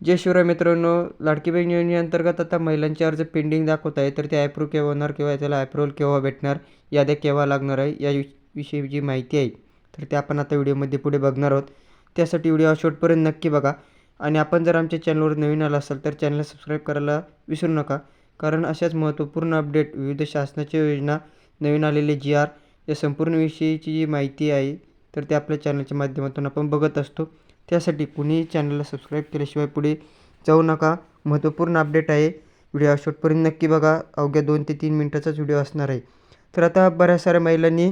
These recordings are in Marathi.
जय शिवराय मित्रांनो लाडकी बहीण योजनेअंतर्गत आता महिलांचे अर्ज पेंडिंग दाखवत आहे. तर ते ॲप्रूव्ह केव्हा होणार किंवा त्याला ॲप्रुव्हल केव्हा भेटणार याद्या केव्हा लागणार आहे या विषयी जी माहिती आहे. तर ते आपण आता व्हिडिओमध्ये पुढे बघणार आहोत. त्यासाठी व्हिडिओ शेवटपर्यंत नक्की बघा. आणि आपण जर आमच्या चॅनलवर नवीन आला असाल तर चॅनलला सबस्क्राईब करायला विसरू नका. कारण अशाच महत्त्वपूर्ण अपडेट विविध शासनाच्या योजना नवीन आलेले जी आर या संपूर्ण विषयीची जी माहिती आहे तर ते आपल्या चॅनलच्या माध्यमातून आपण बघत असतो. त्यासाठी कुणीही चॅनलला सबस्क्राईब केल्याशिवाय पुढे जाऊ नका. महत्त्वपूर्ण अपडेट आहे. व्हिडिओ शेवटपर्यंत नक्की बघा. अवघ्या दोन ते तीन मिनटाचाच व्हिडिओ असणार आहे. तर आता बऱ्याच साऱ्या महिलांनी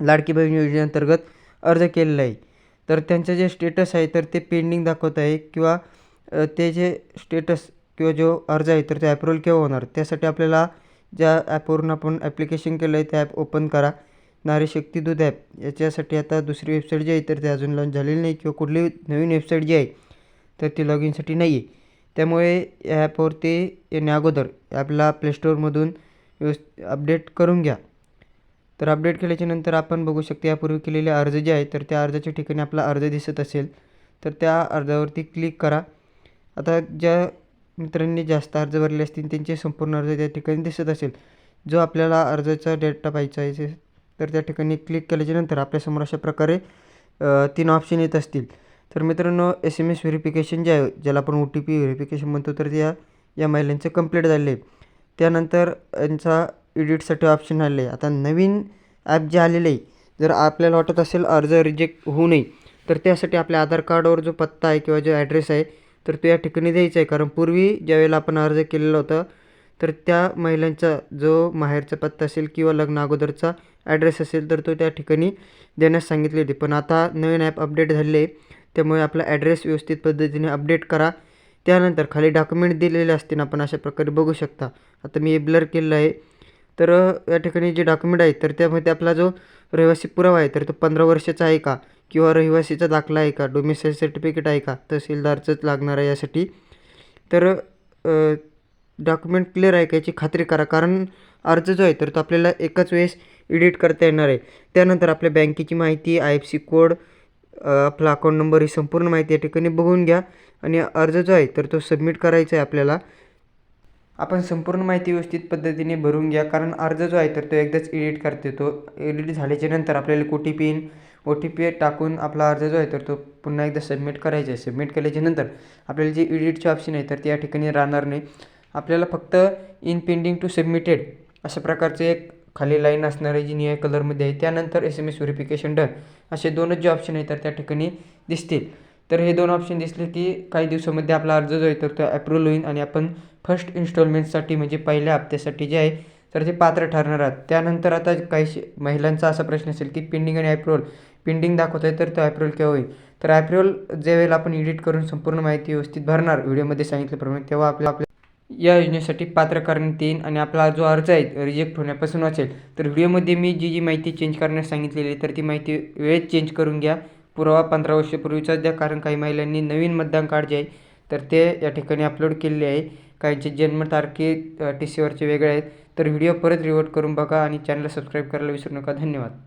लाडकी बहीण योजनेअंतर्गत अर्ज केलेला आहे. तर त्यांचं जे स्टेटस आहे तर ते पेंडिंग दाखवत आहे किंवा ते जे स्टेटस किंवा जो अर्ज आहे तर ते ॲप्रुव्हल केव्हा होणार? त्यासाठी आपल्याला ज्या ॲपवरून आपण ॲप्लिकेशन केलं आहे त्या ॲप ओपन करा. नारी शक्ती दूध ॲप. याच्यासाठी आता दुसरी वेबसाईट जी आहे तर ते अजून लॉन्च झालेली नाही किंवा कुठली नवीन वेबसाईट जी आहे तर ती लॉग इनसाठी नाही आहे त्यामुळे या ॲपवरती येण्या अगोदर ॲपला प्लेस्टोअरमधून व्यवस् अपडेट करून घ्या. तर अपडेट केल्याच्यानंतर आपण बघू शकतो यापूर्वी केलेले अर्ज जे आहे तर त्या अर्जाच्या ठिकाणी आपला अर्ज दिसत असेल तर त्या अर्जावरती क्लिक करा. आता ज्या मित्रांनी जास्त अर्ज भरले असतील त्यांचे संपूर्ण अर्ज त्या ठिकाणी दिसत असेल. जो आपल्याला अर्जाचा डेटा पाहिजे आहे तर त्या ठिकाणी क्लिक केल्याच्यानंतर आपल्यासमोर अशा प्रकारे तीन ऑप्शन येत असतील. तर मित्रांनो एस एम एस व्हेरिफिकेशन जे आहे ज्याला आपण ओ टी पी व्हेरिफिकेशन म्हणतो तर त्या या महिलांचं कंप्लीट झाले. आहे त्यानंतर यांचा एडिटसाठी ऑप्शन आले. आहे आता नवीन ॲप जे आलेलं आहे जर आपल्याला वाटत असेल अर्ज रिजेक्ट होऊ नये तर त्यासाठी आपल्या आधार कार्डवर जो पत्ता आहे किंवा जो ॲड्रेस आहे तर तो या ठिकाणी द्यायचा आहे. कारण पूर्वी ज्यावेळेला आपण अर्ज केलेला होता तर त्या महिलांचा जो माहेरचा पत्ता असेल किंवा लग्न अगोदरचा ॲड्रेस असेल तर तो त्या ठिकाणी देण्यास सांगितले होते. पण आता नवीन ॲप अपडेट झालेले आहे. त्यामुळे आपला ॲड्रेस व्यवस्थित पद्धतीने अपडेट करा. त्यानंतर खाली डॉक्युमेंट दिलेले असतील आपण अशा प्रकारे बघू शकता. आता मी ब्लर केलेलं आहे. तर या ठिकाणी जे डॉक्युमेंट आहे तर त्यामध्ये आपला जो रहिवासी पुरावा आहे तर तो पंधरा वर्षाचा आहे का? किंवा रहिवासीचा दाखला आहे का? डोमिसाईल सर्टिफिकेट आहे का? तहसीलदारचंच लागणार आहे यासाठी. तर डॉक्युमेंट क्लिअर आहे का याची खात्री करा. कारण अर्ज जो आहे तर तो आपल्याला एकाच वेळेस एडिट करता येणार आहे. त्यानंतर आपल्या बँकेची माहिती आय एफ सी कोड आपला अकाऊंट नंबर ही संपूर्ण माहिती या ठिकाणी बघून घ्या. आणि अर्ज जो आहे तर तो सबमिट करायचा आहे आपल्याला. आपण संपूर्ण माहिती व्यवस्थित पद्धतीने भरून घ्या. कारण अर्ज जो आहे तर तो एकदाच एडिट करते तो एडिट झाल्याच्यानंतर आपल्याला O T P in O T P टाकून आपला अर्ज जो आहे तर तो पुन्हा एकदा सबमिट करायचा आहे. सबमिट केल्याच्यानंतर आपल्याला जे एडिटचे ऑप्शन आहे तर ते या ठिकाणी राहणार नाही. आपल्याला फक्त इन पेंडिंग टू सबमिटेड अशा प्रकारचे एक खाली लाईन असणार आहे जी निळ्या कलरमध्ये आहे त्यानंतर S M S verification done असे दोनच जे ऑप्शन आहेत तर त्या ठिकाणी दिसतील. तर हे दोन ऑप्शन दिसले की काही दिवसामध्ये आपला अर्ज जो आहे तर तो ॲप्रूव्हल होईल आणि आपण फर्स्ट इन्स्टॉलमेंटसाठी म्हणजे पहिल्या हप्त्यासाठी जे आहे तर ते पात्र ठरणार आहात. त्यानंतर आता काही महिलांचा असा प्रश्न असेल की पेंडिंग आणि ॲप्रोल पेंडिंग दाखवत आहे तर तो ॲप्रुव्हल केव्हा होईल? तर ॲप्रुव्हल ज्यावेळेला आपण एडिट करून संपूर्ण माहिती व्यवस्थित भरणार व्हिडिओमध्ये सांगितल्याप्रमाणे तेव्हा आपल्या आपल्या या योजनेसाठी पात्र करण्यात येईल आणि आपला जो अर्ज आहे रिजेक्ट होण्यापासून वाचेल. तर व्हिडिओमध्ये मी जी जी माहिती चेंज करण्यास सांगितलेली आहे तर ती माहिती वेळेत चेंज करून घ्या. पुरावा पंधरा वर्षापूर्वीचाच द्या कारण काही महिलांनी नवीन मतदान कार्ड जे आहे तर ते या ठिकाणी अपलोड केलेले आहे. काहींचे जन्मतारखे टी सीवरचे वेगळे आहेत. तर व्हिडिओ परत रिवर्ट करून बघा आणि चॅनलला सबस्क्राईब करायला विसरू नका. धन्यवाद.